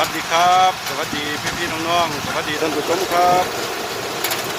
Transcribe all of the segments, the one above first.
วัสดีครับ สวัสดีพี่พี่ๆน้องๆสวัสดีท่านผู้ชมครับ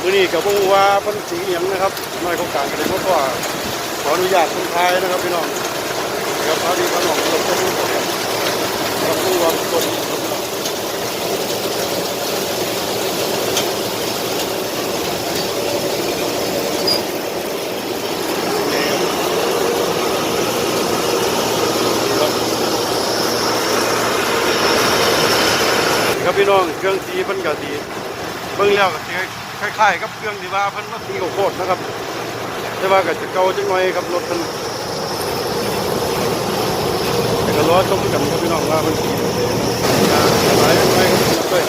มื้อนี้กับวงว่าพันสีหยังนะครับน้อยเขาการกันเลยเพราะว่าขออนุญาตคนไทยนะครับพี่น้องครับพอดีพี่น้องเราจะรู้ครับครับวงว่าเป็นคนครับพี่น้องครับ พี่น้องเครื่องสีเพิ่นก็สีเบิ่งแล้วก็สิคล้ายๆกับเครื่องที่ว่าเพิ่นมาสีโคตรนะครับ แต่ว่าก็จะเก่าจังหน่อยครับรถเพิ่นแต่ก็รอชมกันครับพี่น้องว่าเพิ่นสีหลายจังหน่อยครับด้วย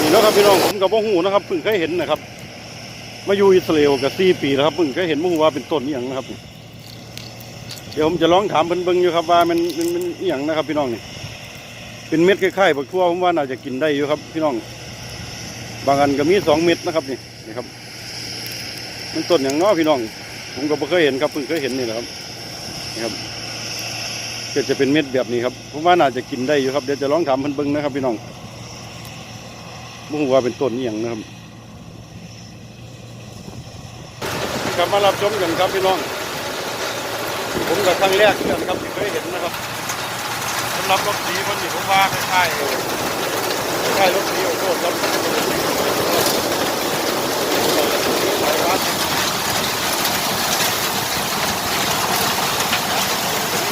นี่นะครับพี่น้องผมกับพ่อหูนะครับเพิ่งเคยเห็นนะครับ มาอยู่อิสราเอลกับสี่ปีแล้วครับเพิ่งเคยเห็นมว่าเป็นต้นอย่างนะครับ เดี๋ยวผมจะลองถามเพิ่นเบิ่งอยู่ครับว่ามันมันมันอย่างนะครับ พี่น้องนี่เป็นเม็ดคล้ายๆบักทั่วผมว่าน่าจะกินได้อยู่ครับ พี่น้อง บางอันก็มีสองเม็ดนะครับนี่นี่ครับ มันต้นอย่างน้อพี่น้อง ผมก็บ่เคยเห็นครับเพิ่งเคยเห็นนี่แหละครับนี่ครับก็จะเป็นเม็ดแบบนี้ครับผมว่าน่าจะกินได้อยู่ครับเดี๋ยวจะลองถามเพิ่นเบิ่งนะครับ พี่น้องบ่ฮู้ว่าเป็นต้นอย่างนะครับ กลับมารับชมกันครับพี่น้อง ผมกับครั้งแรกเพื่อนครับที่เคยเห็นนะครับสำหรับรถสีคนนี้ผมว่าคล้ายๆคล้ายรถสีโอ้โหครับสายวัด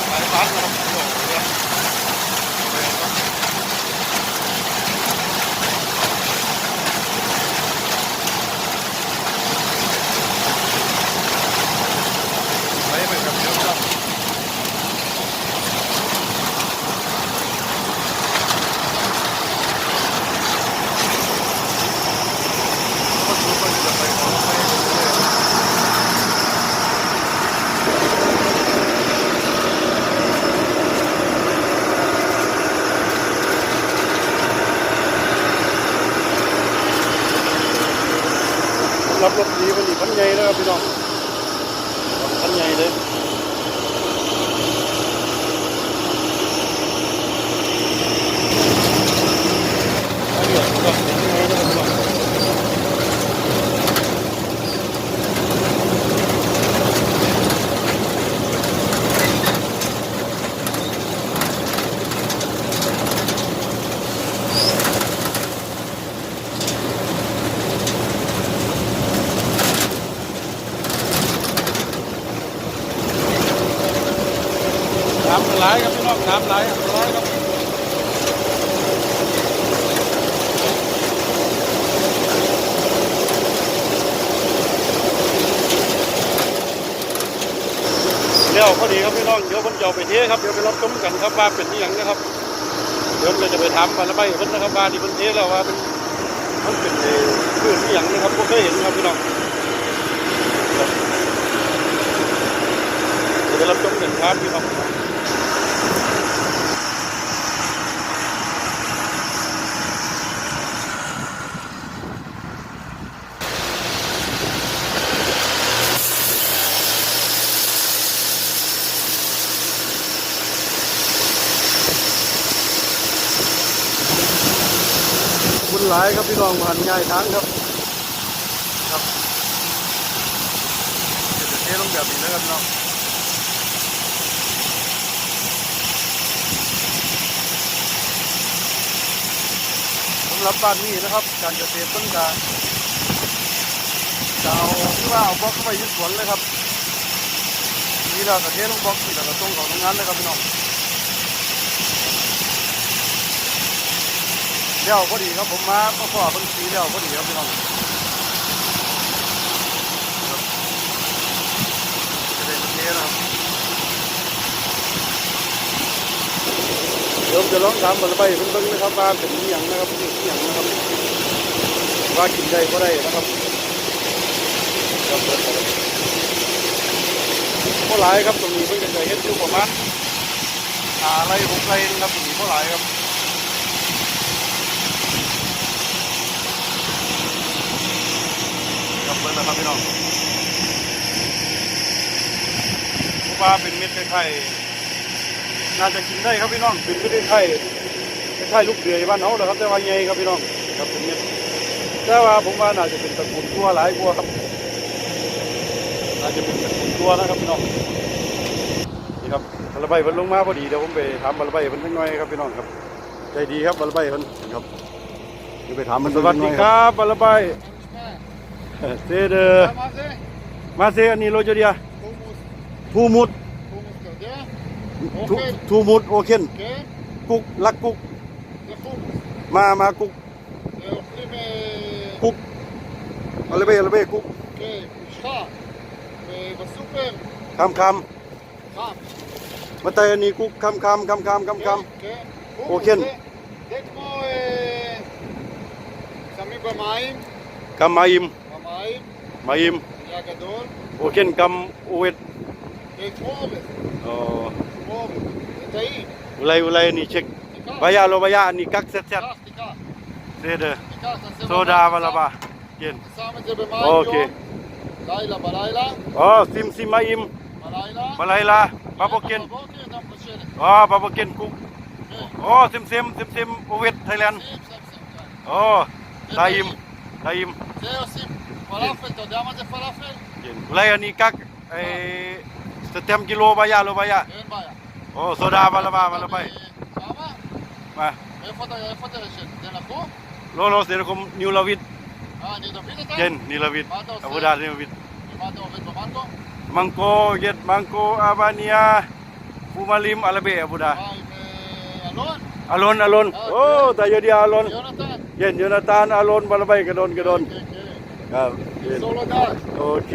สายวัดนะครับโอ้โหเนี่ยไปไปกับเดี๋ยวครับ คนรู้คนจะไปขอไปเรื่อยๆรับรถดีมันอีกพันใหญ่นะครับพี่น้องพันใหญ่เลยพันใหญ่ครับพันใหญ่นะครับพี่น้อง น้ำไหลครับพี่น้องน้ำไหลครับไหลครับเดี๋ยวพอดีครับพี่น้องเดี๋ยวผมจะเอาไปเทครับเดี๋ยวไปรับชมกันครับว่าเป็นอหย่างนะครับเดี๋ยวเราจะไปถามมันแล้วไปเพิ่นนะครับว่าที่เพิ่นเทแล้วว่าเป็นมันเป็นเอ่อพืชอหย่างนะครับผมเคยเห็นครับพี่น้องครับเดี๋ยวไปรับชมกันครับพี่น้อง บุญหลายครับพี่น้ องผ่านง่ายทางครับครับจะเทลงแบบนี้นะครับพี่น้องสำหรับบ้านนี้นะครับ การเกษตรต้นกาจะเอาที่ว่าเอาบล็อกเข้าไปยึดสวนเลยครับนี่เรากระเทลงบล็อกนี่เราก็ส่งของโรงงานเลยครับพี่น้อง เดี๋ยวพอดีครับผมมาก็ขอคนสีเดี๋ยวพอดีครับพี่น้องครับจะได้ประเทนะครับเดี๋ยวผมจะลองถามบรรไปเพิ่นเบิ่งนะครับว่าเป็นอย่างนะครับเป็นอย่างนะครับว่ากินได้ก็ได้นะครับก็หลายครับตรงนี้เพิ่งจะเห็นอยู่ประมาณหาไรหกไรนะครับตรงนี้ก็หลายครับ แล้ครับพี่น้องปลาเป็นเม็ดไข่น่าจะกินได้ครับพี่น้องเป็นเม็ดไข่ไข่ลูกเดือยบ้านเขาเล้วครับแต่ว่าใหญ่ครับพี่น้องครับเป็นเม็ดแต่ว่าผมว่าน่าจะเป็นตระกูลตัวหลายตัวครับน่าจะเป็นตระกูลตัวนะครับพี่น้องนี่ครับบระบายมันลงมาพอดีเดี๋ยวผมไปถามบระบายมันทั้งน้อยครับพี่น้องครับใจดีครับบระบายมันครับไปถามมันสวัสดีครับบระบาย Sede. Masih ni lo jadi ya. Tumut. Tumut oken. Kuk lak kuk. Ma ma kuk. Kuk. Alebe alebe kuk. Kam kam. מתי אני קוק? קם קם קם קם קם קם. או כן. זה כמו... שמים במים. גם מים. بعيد مايم يا جدول وكان كم ويت ايه خالص اه خالص انت ايه ولاي ولاي ني تشيك بايا لو بايا ني كاك سيت سيت سيت سودا ولا با كين اوكي ليلى بلايلا اه سيم سيم مايم بلايلا بلايلا بابو كين اه بابو كين كوك โอ้ซิมซิมซิมซิมอเวทไทยแลนด์โอ้ไทยิมไทยมเซลซิม פלאפל, אתה יודע מה זה פלאפל? כן. אולי אני אקח... סתם כאילו לא בעיה, לא בעיה. אין בעיה. או, סודה אבל הבא, אבל הבא. למה? מה? איפה אתה ישן? זה נחום? לא, לא, זה נחום ניו לביד. אה, ניו דוד אתה? כן, ניו לביד. מה אתה עושה? עבודה ניו לביד. ומה אתה עובד במנגו? מנגו, יד מנגו, אבניה, פומלים, אלבה, עבודה. אה, עם אלון? אלון, אלון. או, אתה יודע אלון. יונתן. כן, יונתן, אלון, בלבי, גדון, גדון. כן, כן. ครับโอเค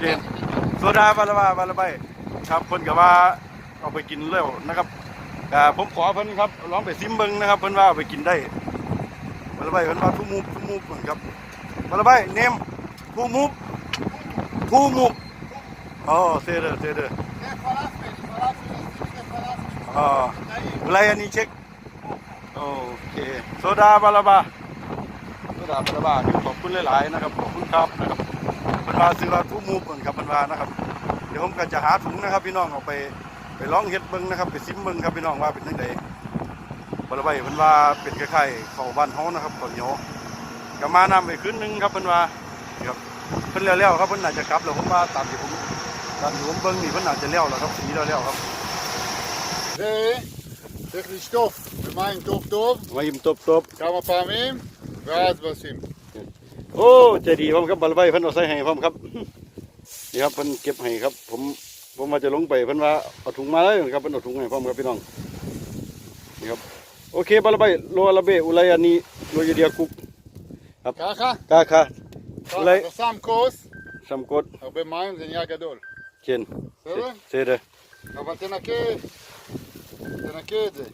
เก่งโซดาบาลาบาบาลาใบครับคนกับว่าเอาไปกินเร็วนะครับผมขอเพิ่นครับร้องไปซิมเบิงนะครับ เพิ่นว่าเอาไปกินได้บาลาใบเพิ่นว่าทูมูฟทูมูฟเหมือนครับบาลาใบเนมทูมูฟทูมูฟอ๋อเซเดอร์เซเดอร์อ๋อะไรอันนี้เช็คโอเคโซดาบาลาบา กับพระบาทขอบคุณหลายๆนะครับขอบคุณครับนะครับบรรดาซื้อราทุ่มูเพิ่นครับบรรดานะครับ เดี๋ยวผมก็จะหาถุงนะครับ พี่น้องเอาไปไปร้องเฮ็ดเบิ้งนะครับไปซิมเบิ้งครับพี่น้องว่าเป็นจังไดบรไว้เพิ่นวาเป็นคล้ายๆเขาบ้านเฮานะครับเขาโยวก็มานำไปขึ้นนึงครับเพิ่นวาครับเพิ่นเล้วๆครับเพิ่นน่าจะกลับแล้วผมว่าตามที่ผมตามที่ผมเบิ้งนี่เพิ่นน่าจะเล้วแล้วครับสีเล้วๆครับเฮ้ Zeg die stof. We maaien top top. Maaien top top. Gaan we een paar? ואז לשים. โอ้ใจดีผมครับบาลใบเพิ่นเอาใส่ให้ผมครับ นี่ครับเพิ่นเก็บให้ครับ ผมผมว่าจะลงไปเพิ่นว่าเอาถุงมาเลยครับเพิ่นเอาถุงให้ผมครับพี่น้องนี่ครับโอเคบาลใบโลอาลาเบอุไลอันนี้โลยเดียกุก ככה? กาคา ככה, אולי- אתה שם כוס, สัมกด הרבה מים, זה נהיה גדול. เขียน בסדר? เซเดอ אבל תנקה, תנקה את זה.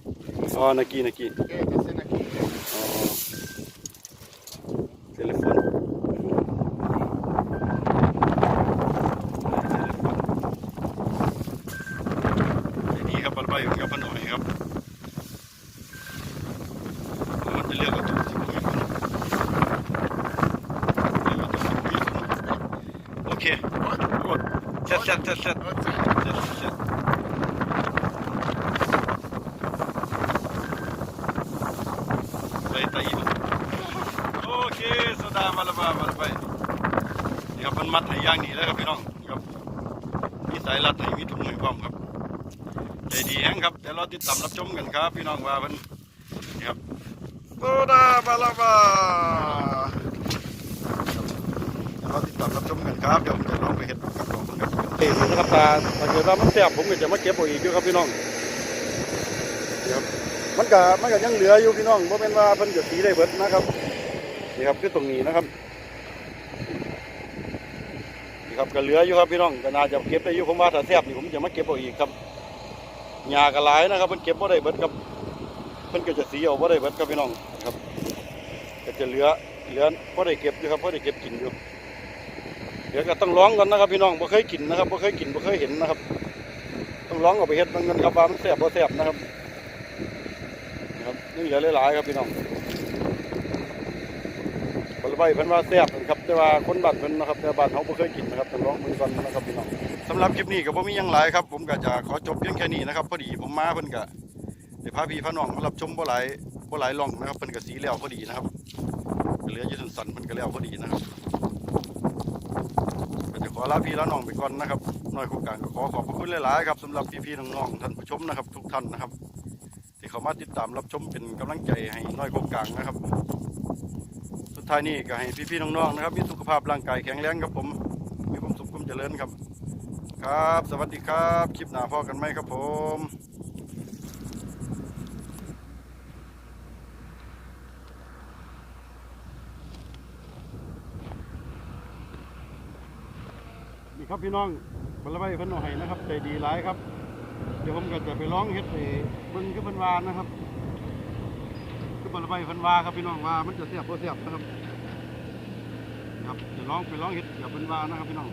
อ๋อนากีนากี כן, ร็จเสร็จไปไตอินโอเคโซดามาและมามาละไปนี่ครับมันมัดให้ย่างนี้แล้วครับพี่น้องครับมีสายรัดให้มีถุงให้พร้อมครับใจดีแฮงครับเดี๋ยวเราติดตามรับชมกันครับ พี่น้องว่ามันนี่ครับโซดามาละมาเราติดตามรับชมกันครับเดี๋ยวผมจะลองไปเห็ดกับ น้องครับเฮ้ยนะครับตาถ้าเกิดว่ามันแสบผมก็จะมาเก็บเอาอีกอยู่ครับพี่น้องนี่ครับมันก็มันก็ยังเหลืออยู่พี่น้องเพราะเป็นว่าเพิ่นจะสีได้เบิดนะครับนี่ครับคือตรงนี้นะครับนี่ครับก็เหลืออยู่ครับพี่น้องก็น่าจะเก็บได้อยู่ผมว่าถ้าแซ่บนี่ผมจะมาเก็บเอาอีกครับหญ้าก็หลายนะครับเพิ่นเก็บบ่ได้เบิดครับเพิ่นก็จะสีเอาบ่ได้เบิดครับพี่น้องครับก็จะเหลือเหลือบ่ได้เก็บอยู่ครับบ่ได้เก็บกินอยู่เดี๋ยวก็ต้องร้องกันนะครับพี่น้องบ่เคยกินนะครับบ่เคยกินบ่เคยเห็นนะครับ ต้องร้องเอาไปเฮ็ดมันกันครับว่ามันแซ่บบ่แซ่บนะครับนะครับนี่เหลือหลายๆครับพี่น้องผลไม้เพิ่นว่าแซ่บนะครับ แต่ว่าคนบ้านเพิ่นนะครับแต่บ้านเขาบ่เคยกินนะครับต้องลองมือก่อนนะครับพี่น้องสำหรับคลิปนี้ก็บ่มีหยังหลายครับ ผมก็จะขอจบเพียงแค่นี้นะครับพอดีผมมาเพิ่นก็ได้พาพี่พาน้องมารับชมบ่หลายบ่หลายล่องนะครับเพิ่นก็สีแล้วพอดีนะครับเหลืออยู่สันๆเพิ่นก็แล้วพอดีนะครับ ก็จะขอลาพี่ลาน้องไปก่อนนะครับน้อยครงการก็ขอขอบพระคุณหลายๆครับสำหรับพี่ๆน้องๆท่านผู้ชมนะครับ ทุกท่านนะครับ ที่เข้ามาติดตามรับชมเป็นกำลังใจให้น้อยครงการนะครับ สุดท้ายนี้ก็ให้พี่ๆน้องๆนะครับมีสุขภาพร่างกายแข็งแรงครับผมมีความสุขความเจริญครับ ครับ สวัสดีครับคลิปหน้าพ่อกันไหมครับผม ครับพี่น้องบรรลัยเพันหน่อยนะครับใจดีหลายครับ เดี๋ยวผมก็จะไปร้องเฮ็ดเอเบิ้งคือเพิ่นวานะครับ คือบรรลัยเพันวาครับพี่น้องว่ามันจะเสียบบ่เสียบนะครับครับจะร้องไปร้องเฮ็ดอย่าเพิ่นวานะครับพี่น้อง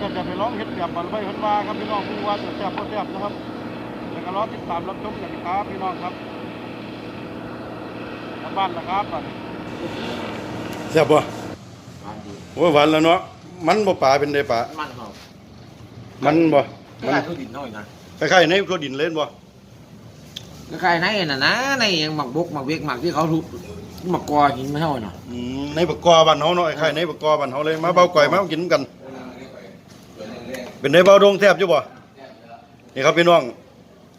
กันจะ ไปร้องเฮ็ดแบบบันไว้เพิ่นว่าครับพี่น้องผู้ว่าจะแซ่บบ่แซ่บนะครับแล้วก็รอติดตามรับชมกันครับพี่น้องครับกลับบ้านแล้วครับบัดแซ่บบ่หวานดีโอ้ยหวานแล้วเนาะมันบ่ป่าเป็นได้ป่ามันครับมันบ่ก็มันได้ทุดินน้อยนะคล้ายๆในตัวดินเล่นบ่ก็ใครในน่ะนะในยังหมักบกหมักเวกหมักที่เขาทุบหมักกอหินไม่เท่าน่ะอืมในบกกอบ้านเฮาเนาะคล้ายๆในบกกอบ้านเฮาเลยมาเบาก่อยมากินกัน เป็นได้เบาดงแซ่บอยู่บ่นี่ครับพี่น้อง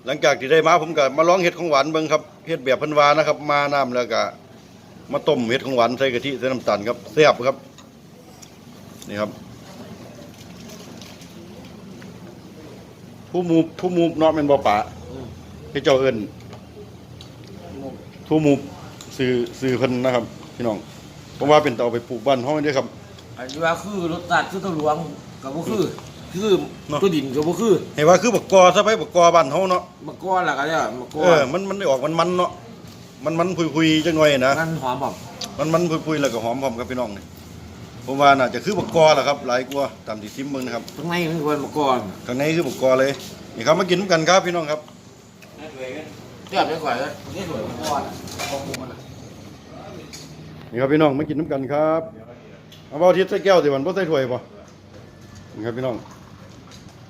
หลังจากที่ได้มาผมก็มาลองเฮ็ดของหวานเบิ่งครับเฮ็ดแบบพิ่นวานะครับ มาน้ำแล้วก็มาต้มเฮ็ดของหวานใส่กะทิใส่น้ำตาลครับแซ่บครับ นี่ครับ ผู้มูผู้มูเนาะแม่นบ่ปะให้เจ้าเอิ้นผู้มูสื่อสื่อเพิ่นนะครับ พี่น้องผมว่าเป็นตเอาไปปลูกบ้านเฮาเด้อครับอันนี้ว่าคือรถตัดคือตัวหลวงกับบ่คือ คือเนาะตัวดินกับบ่คือให้ว่าคือบักกอซะไปบักกอบ้านเฮาเนาะหมักกอล่ะก็เนี่ยหมักกอเออมันมันได้ออกมันมันเนาะมันมันพุยพุยๆจังหน่อยนะ มันหอมแบบมันมันพุยพุยๆแล้วก็หอมพร้อมครับพี่น้องนี่ผมว่าน่าจะคือบักกอแหละครับ หลายกว่าตามที่ซิมเบิ่งนะครับข้างในมันควรหมักกอข้างในคือบักกอเลยนี่ครับมากินกันครับพี่น้องครับเทียบไปก่อนเลยนี่สวยหมักกอน่ะบ่ปรุงมันน่ะนี่ครับพี่น้องมากินน้ำกันครับเอาเบาทิศใส่แก้วสิวันบ่ใส่ถ้วยป่ะนี่ครับพี่น้อง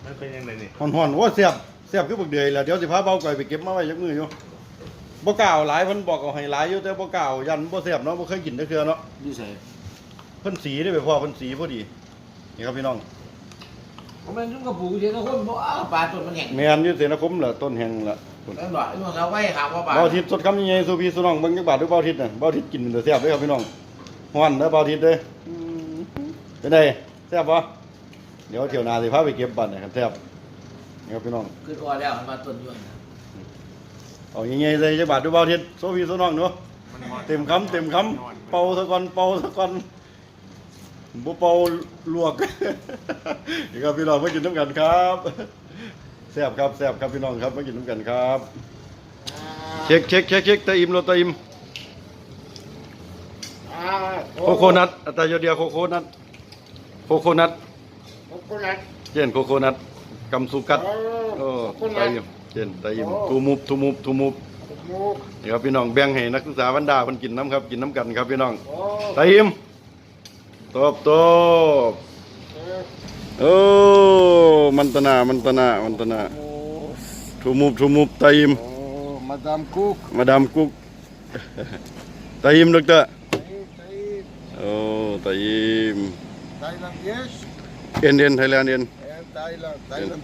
มันเป็นยังไงนี่ห่อนๆโอ้เสียบเสียบคือบักเดือยแล้วเดี๋ยวสิพาเบาก่อยไปเก็บมาไว้จักมืออยู่บ่กล่าวหลายเพิ่นบอกเอาให้หลายอยู่แต่บ่กล่าวยันบ่เสียบเนาะบ่เคยกินจักเทื่อเนาะอยู่ใส่เพิ่นสีได้ไปพ่อเพิ่นสีพอดีนี่ครับพี่น้องผมเป็นจุ่มกระปูเดี๋ยวทุกคนบอกอ้าวปลาต้นมันแห้งแม่นอยู่เสนาคมล่ะต้นแห่งล่ะพุ่นแล้วบอกไอ้พวกเราไว้ถามว่าปลาเบาทิศสดคำยังไงสู่พี่สู่น้องเบิ่งจักบาทหรือเบาทิศน่ะเบาทิศกินแต่แซ่บเด้อครับพี่น้องฮ้อนเด้อเบาทิศเด้ออืมเป็นไดแซ่บบ่ เดี๋ยวเที่ยวหน้าสิพาไปเก็บบัตรนะครับแซ่บนี่ครับพี่น้อง คือก่อนแล้วมันมาต้นอยู่น่ะเอายังไงใส่จักบาทหรือเบาทิศสู่พี่สู่น้องเนาะมันฮอตเต็มคำเต็มคำเป่าซะก่อนเป่าซะก่อนบ่เป่าลวกนี่ครับพี่น้องมากินน้ำกันครับแซ่บครับแซ่บครับพี่น้องครับมากินน้ำกันครับ เช็คเช็คเช็คเช็คตะอิมโรตะอิมอ่าโคโคนัทอัตราโยเดียโคโคนัทโคโคนัท โคโคนัทเช่นโคโคนัทกำสุกัดโอ้โอ้โคโคตะนัทอิมเช่นตะอิมโอ้ทูมุบทูมุบทูมุบหมูนี่ครับพี่น้องแบ่งให้นักศึกษาบรรดาเพิ่นกินน้ำครับกินน้ำกันครับพี่น้องโอ้ตะอิมตบตบเออโอ้มันตนามันตนามันตนาโอ้ทูมุบทูมุบตะอิมโอ้มาดามคุกมาดามกุ๊กตะอิมดอกเตอร์ไทยโอ้ตะอิม Thailand yes เอ็นเอ็นไทยแล นด์เอ็น and Thailand Thailand